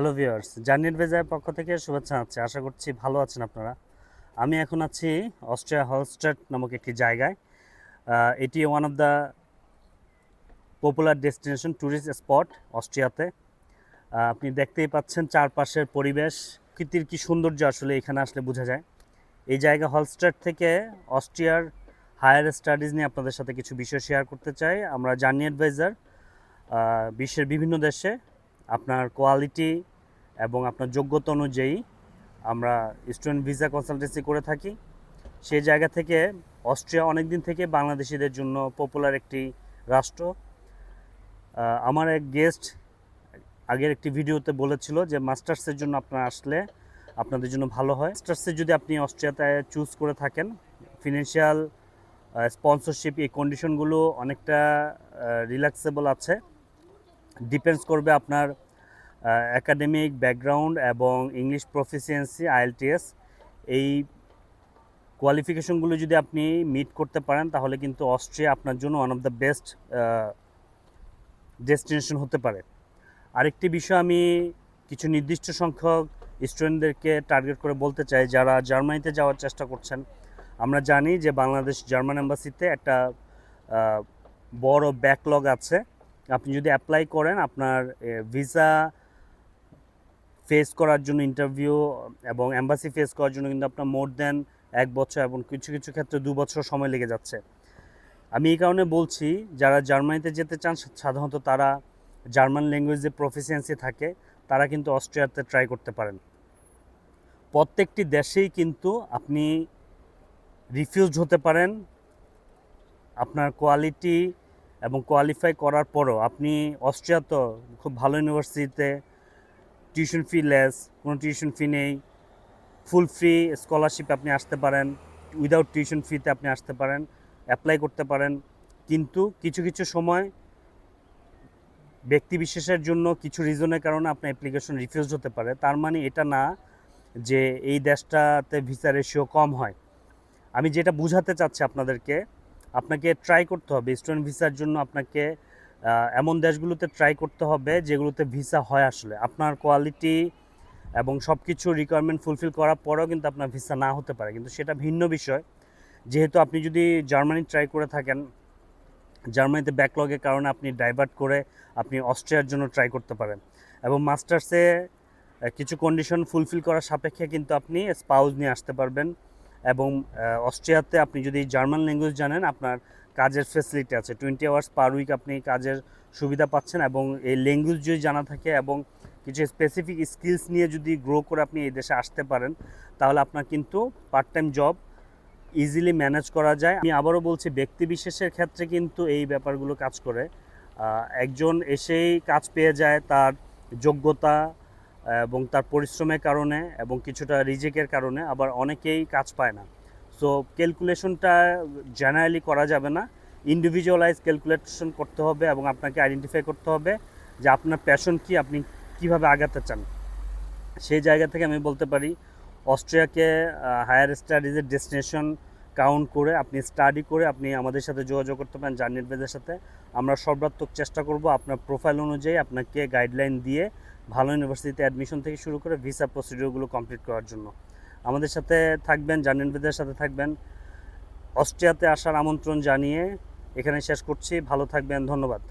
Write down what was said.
Hello viewers জার্নির ভেজার পক্ষ থেকে শুভেচ্ছা আছে আশা করছি ভালো আছেন আপনারা। আমি এখন আছি অস্ট্রিয়া হলস্টার্ট নামক একটি জায়গায়। এটি one of the popular destination tourist spot অস্ট্রিয়াতে আপনি দেখতেই পাচ্ছেন চারপাশের পরিবেশ। কৃতির কি সৌন্দর্য আসলে এখানে আসলে বোঝা যায়। এই জায়গা হলস্টার্ট থেকে অস্ট্রিয়ার হায়ার স্টাডিজ নিয়ে আপনাদের সাথে কিছু বিষয় শেয়ার করতে চাই। আমরা জার্নি অ্যাডভাইজার বিশ্বের বিভিন্ন দেশে আপনার কোয়ালিটি এবং আপনার যোগ্যতা অনুযায়ী আমরা স্টুডেন্ট ভিসা কনসালটেন্সি করে থাকি। সেই জায়গা থেকে অস্ট্রিয়া অনেক দিন থেকে বাংলাদেশিদের জন্য পপুলার একটি রাষ্ট্র। আমার এক গেস্ট আগের একটি ভিডিওতে বলেছিল যে মাস্টার্সের জন্য আপনারা আসলে আপনাদের জন্য ভালো হয়। মাস্টার্সে যদি আপনি অস্ট্রিয়াতে চুজ করে থাকেন ফিনান্সিয়াল স্পন্সরশিপ এই কন্ডিশনগুলো অনেকটা রিল্যাক্সেবল আছে। ডিপেন্ডস করবে আপনার একাডেমিক ব্যাকগ্রাউন্ড এবং ইংলিশ প্রফিসিয়েন্সি আইএলটিএস এই কোয়ালিফিকেশনগুলো যদি আপনি মিট করতে পারেন, তাহলে কিন্তু অস্ট্রিয়া আপনার জন্য one of the best destination হতে পারে। আরেকটি বিষয় আমি কিছু নির্দিষ্ট সংখ্যক স্টুডেন্টদেরকে টার্গেট করে বলতে চাই, যারা জার্মানিতে যাওয়ার চেষ্টা করছেন। আমরা জানি যে বাংলাদেশ জার্মান এম্বাসিতে একটা বড় ব্যাকলগ আছে। আপনি যদি অ্যাপ্লাই করেন, আপনার ভিসা ফেস করার জন্য ইন্টারভিউ এবং অ্যাম্বাসি ফেস করার জন্য কিন্তু আপনার মোর দেন এক বছর এবং কিছু কিছু ক্ষেত্রে দু বছর সময় লেগে যাচ্ছে। আমি এই কারণে বলছি, যারা জার্মানিতে যেতে চান সাধারণত তারা জার্মান ল্যাঙ্গুয়েজে প্রফিসিয়েন্সি থাকে, তারা কিন্তু অস্ট্রিয়াতে ট্রাই করতে পারেন। প্রত্যেকটি দেশেই কিন্তু আপনি রিফিউজ হতে পারেন। আপনার কোয়ালিটি এবং কোয়ালিফাই করার পরও আপনি অস্ট্রিয়া তো খুব ভালো ইউনিভার্সিটিতে টিউশন ফি লেস কোনো টিউশন ফি নেই। ফুল ফ্রি স্কলারশিপ আপনি আসতে পারেন উইদাউট টিউশন ফিতে আপনি আসতে পারেন অ্যাপ্লাই করতে পারেন। কিন্তু কিছু কিছু সময় ব্যক্তি বিশেষের জন্য কিছু রিজনের কারণে আপনার অ্যাপ্লিকেশন রিফিউজ হতে পারে। তার মানে এটা না যে এই দেশটাতে ভিসা রেশিও কম হয়। আমি যেটা বুঝাতে চাচ্ছি আপনাদেরকে, আপনাকে ট্রাই করতে হবে স্টুডেন্ট ভিসার জন্য আপনাকে এমন দেশগুলোতে ট্রাই করতে হবে যেগুলোতে ভিসা হয় আসলে। আপনার কোয়ালিটি এবং সব কিছু রিকোয়ারমেন্ট ফুলফিল করার পরেও কিন্তু আপনার ভিসা না হতে পারে। কিন্তু সেটা ভিন্ন বিষয়। যেহেতু আপনি যদি জার্মানি ট্রাই করে থাকেন, জার্মানিতে ব্যাকলগের কারণে আপনি ডাইভার্ট করে আপনি অস্ট্রিয়ার জন্য ট্রাই করতে পারেন। এবং মাস্টার্সে কিছু কন্ডিশন ফুলফিল করার সাপেক্ষে কিন্তু আপনি স্পাউজ নিয়ে আসতে পারবেন। এবং অস্ট্রিয়াতে আপনি যদি জার্মান ল্যাঙ্গুয়েজ জানেন, আপনার কাজের ফেসিলিটি আছে। টোয়েন্টি আওয়ার্স পার উইক আপনি কাজের সুবিধা পাচ্ছেন এবং এই ল্যাঙ্গুয়েজ যদি জানা থাকে এবং কিছু স্পেসিফিক স্কিলস নিয়ে যদি গ্রো করে আপনি এই দেশে আসতে পারেন, তাহলে আপনার কিন্তু part time job easily manage করা যায়। আমি আবারও বলছি ব্যক্তি বিশেষের ক্ষেত্রে কিন্তু এই ব্যাপারগুলো কাজ করে। একজন এসেই কাজ পেয়ে যায় তার যোগ্যতা এবং তার পরিশ্রমের কারণে এবং কিছুটা রিজেকের কারণে, আবার অনেকেই কাজ পায় না। সো ক্যালকুলেশনটা জেনারেলি করা যাবে না। ইন্ডিভিজুয়ালাইজ ক্যালকুলেশন করতে হবে এবং আপনাকে আইডেন্টিফাই করতে হবে যে আপনার প্যাশন কি, আপনি কীভাবে আগাতে চান। সেই জায়গা থেকে আমি বলতে পারি, অস্ট্রিয়াকে হায়ার স্টাডিজের ডেস্টিনেশন কাউন্ট করে, আপনি স্টাডি করে আপনি আমাদের সাথে যোগাযোগ করতে পারেন জার্নির বেদের সাথে। আমরা সর্বাত্মক চেষ্টা করব আপনার প্রোফাইল অনুযায়ী আপনাকে গাইডলাইন দিয়ে ভালো ইউনিভার্সিটিতে অ্যাডমিশন থেকে শুরু করে ভিসা প্রসিডিওরগুলো কমপ্লিট করার জন্য। আমাদের সাথে থাকবেন জার্নির বেদের সাথে থাকবেন। অস্ট্রিয়াতে আসার আমন্ত্রণ জানিয়ে এখানে শেষ করছি। ভালো থাকবেন, ধন্যবাদ।